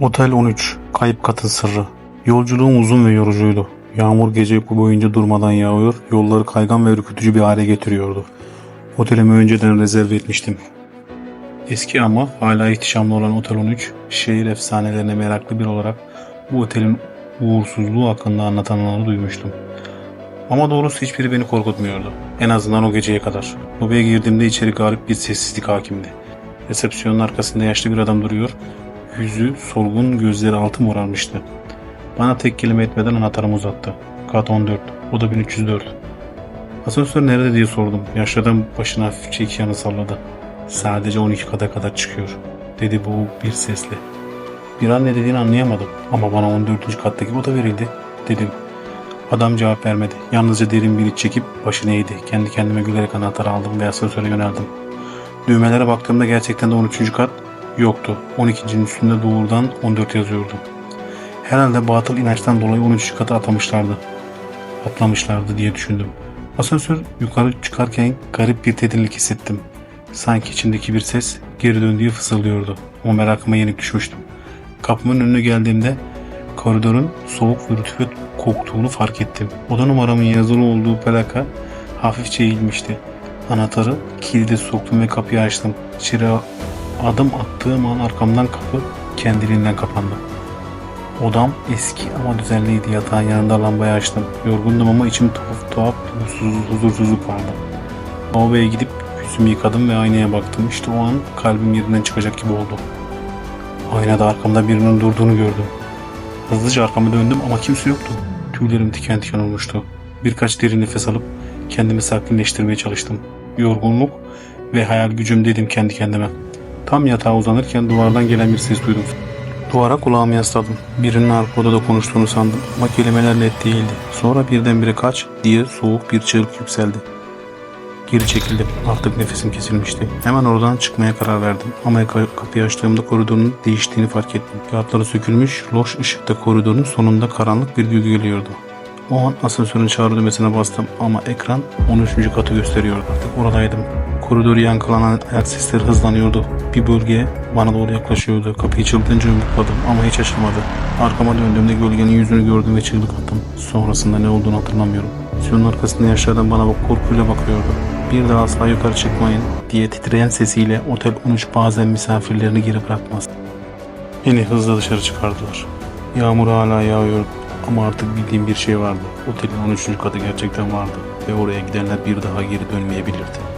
Otel 13 Kayıp Katın Sırrı Yolculuğum uzun ve yorucuydu. Yağmur gece boyunca durmadan yağıyor, yolları kaygan ve ürkütücü bir hale getiriyordu. Otelimi önceden rezerve etmiştim. Eski ama hala ihtişamlı olan Otel 13, şehir efsanelerine meraklı bir olarak bu otelin uğursuzluğu hakkında anlatanları duymuştum. Ama doğrusu hiçbiri beni korkutmuyordu. En azından o geceye kadar. Lobeye girdiğimde içeri garip bir sessizlik hakimdi. Resepsiyonun arkasında yaşlı bir adam duruyor. Yüzü solgun, gözleri altı morarmıştı. Bana tek kelime etmeden anahtarımı uzattı. Kat 14, o da 1304. Asansör nerede diye sordum. Yaşlı adam başını hafifçe iki yana salladı. Sadece 12 kata kadar çıkıyor, dedi bu bir sesle. Bir an ne dediğini anlayamadım ama bana 14. kattaki oda verildi, dedim. Adam cevap vermedi. Yalnızca derin bir iç çekip başını eğdi. Kendi kendime gülerek anahtarı aldım ve asansöre yöneldim. Düğmelere baktığımda gerçekten de 13. kat yoktu. 12.'nin üstünde doğrudan 14 yazıyordu. Herhalde batıl inançtan dolayı 13. katı atlamışlardı. Atlamışlardı diye düşündüm. Asansör yukarı çıkarken garip bir tedirginlik hissettim. Sanki içindeki bir ses geri dön diye fısıldıyordu. Ama merakıma yenik düşmüştüm. Kapımın önüne geldiğimde koridorun soğuk ve rütubet koktuğunu fark ettim. Oda numaramın yazılı olduğu plaka hafifçe eğilmişti. Anahtarı kilide soktum ve kapıyı açtım. İçeri adım attığım an arkamdan kapı kendiliğinden kapandı. Odam eski ama düzenliydi. Yatağın yanında lambayı açtım. Yorgundum ama içim tuhaf tuhaf huzursuz, huzursuzluk vardı. Lavaboya gidip yüzümü yıkadım ve aynaya baktım. İşte o an kalbim yerinden çıkacak gibi oldu. Aynada arkamda birinin durduğunu gördüm. Hızlıca arkama döndüm ama kimse yoktu. Tüylerim diken diken olmuştu. Birkaç derin nefes alıp kendimi sakinleştirmeye çalıştım. Yorgunluk ve hayal gücüm dedim kendi kendime. Tam yatağa uzanırken duvardan gelen bir ses duydum. Duvara kulağımı yasladım. Birinin arka odada konuştuğunu sandım ama kelimeler net değildi. Sonra birdenbire kaç diye soğuk bir çığlık yükseldi. Geri çekildim. Artık nefesim kesilmişti. Hemen oradan çıkmaya karar verdim. Ama ka- kapıyı açtığımda koridorun değiştiğini fark ettim. Kağıtları sökülmüş, loş ışıkta koridorun sonunda karanlık bir gölge geliyordu. O an asansörün çağrı düğmesine bastım ama ekran 13. katı gösteriyordu. Artık oradaydım. Koridoru yankılanan ayak sesleri hızlanıyordu. Bir bölge bana doğru yaklaşıyordu. Kapıyı çılgınca yumrukladım ama hiç açılmadı. Arkama döndüğümde gölgenin yüzünü gördüm ve çığlık attım. Sonrasında ne olduğunu hatırlamıyorum. Suyun arkasında yaşlardan bana bak korkuyla bakıyordu. Bir daha asla yukarı çıkmayın diye titreyen sesiyle Otel 13 bazen misafirlerini geri bırakmaz. Beni hızla dışarı çıkardılar. Yağmur hala yağıyordu ama artık bildiğim bir şey vardı. Otelin 13. katı gerçekten vardı ve oraya gidenler bir daha geri dönmeyebilirdi.